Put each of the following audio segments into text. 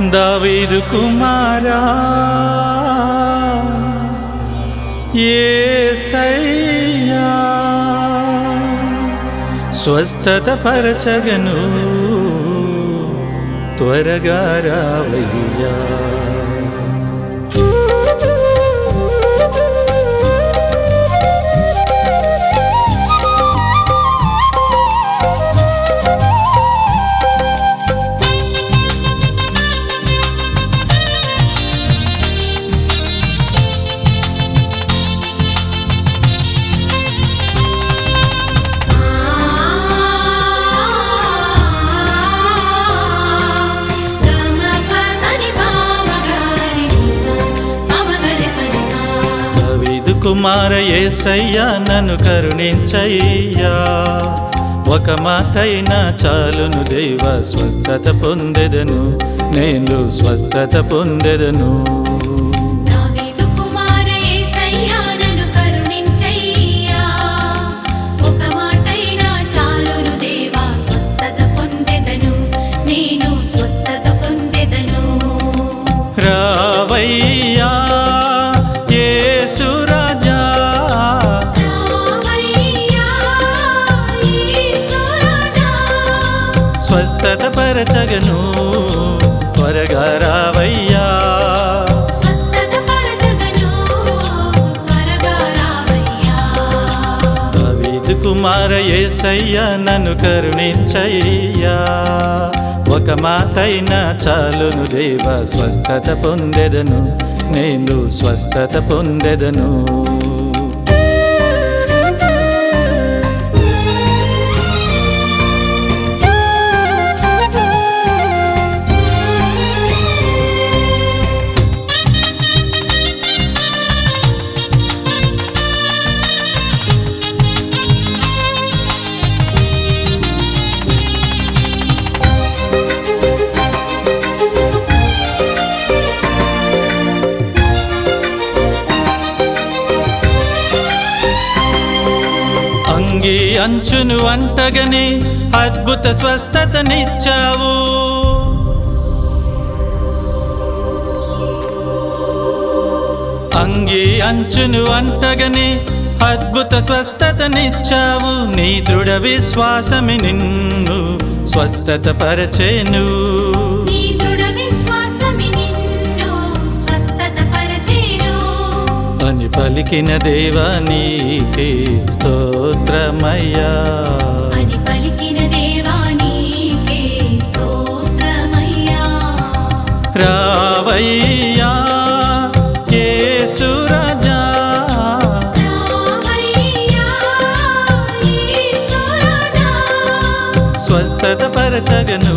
దావీదు కుమారా యేసయ్యా స్వస్థత పరచగను త్వరగా రావయ్యా. కుమార యేసయ్యా నన్ను కరుణించయ్యా. ఒక మాటైనా చాలును దైవ స్వస్థత పొందెదను. నేను స్వస్థత పొందెదను. నేను స్వస్థత పొందెదను. రావయ్యా పరచగను త్వరగా రావయ్యా కుమార యేసయ్యా నన్ను కరుణించయ్యా. ఒక మాటైనా చాలును దేవ స్వస్థత పొందెదను నేను స్వస్థత పొందెదను. అంచును అంటగని అద్భుత స్వస్థతనిచ్చావు. అంగి అంచును అంటగని అద్భుత స్వస్థతనిచ్చావు. నీ దృఢ విశ్వాసమి నిన్ను స్వస్థత పరచేను నీ దృఢ విశ్వాసమి నిన్ను స్వస్థత పరచేను అని పలికిన దేవా నీకే స్తోత్రమయ్యా. అని పలికిన దేవా నీకే స్తోత్రమయ్యా. రావయ్యా యేసురాజా స్వస్థత పరచగను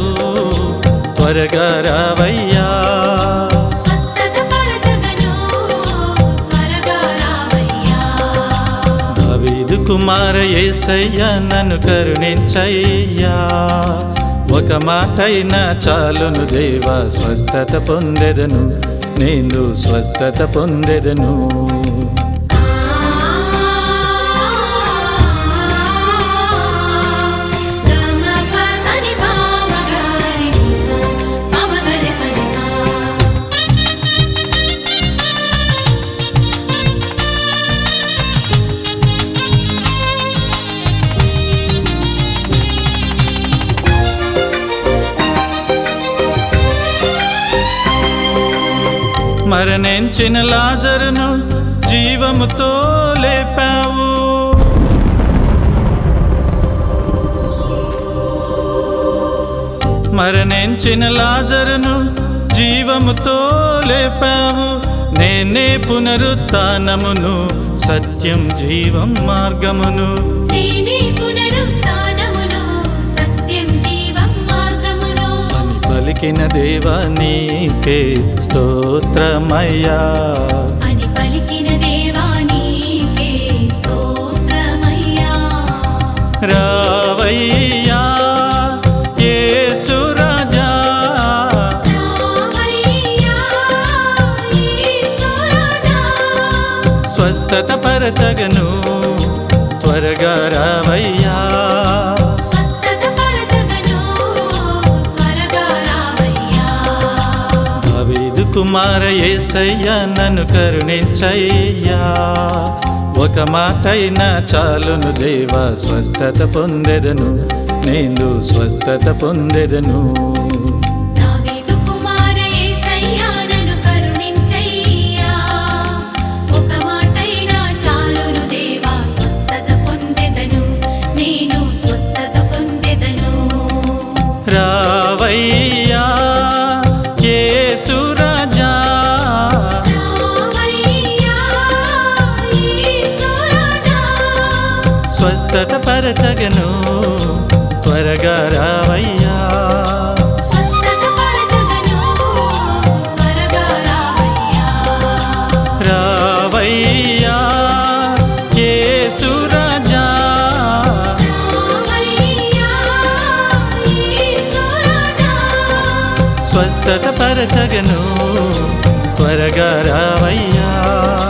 త్వరగా రావయ్యా. కుమార యేసయ్యా నన్ను కరుణించయ్యా. ఒక మాటైనా చాలును దేవా స్వస్థత పొందెదను నేను స్వస్థత పొందెదను. మరణించిన లాజరును జీవముతో లేపావు. మరణించిన లాజరును జీవముతో లేపావు. నేనే పునరుత్నమును సత్యం జీవం మార్గమును. పలికిన దేవా నీకే స్తోత్రమయ్యా. అని పలికిన దేవా నీకే రావయ్యా యేసురాజా స్వస్థత పరచగను త్వరగా రావయ్యా. కుమార యేసయ్యా నన్ను కరుణించయ్యా. ఒక మాటైనా చాలును దేవా స్వస్థత పొందెదను. నేను స్వస్థత పొందెదను. దావీదు స్వస్థత పరచగను. త్వరగా రావయ్యా. రావయ్యా. రావయ్యా యేసు రాజా రావయ్యా యేసు రాజా స్వస్థత పరచగను. త్వరగా రావయ్యా.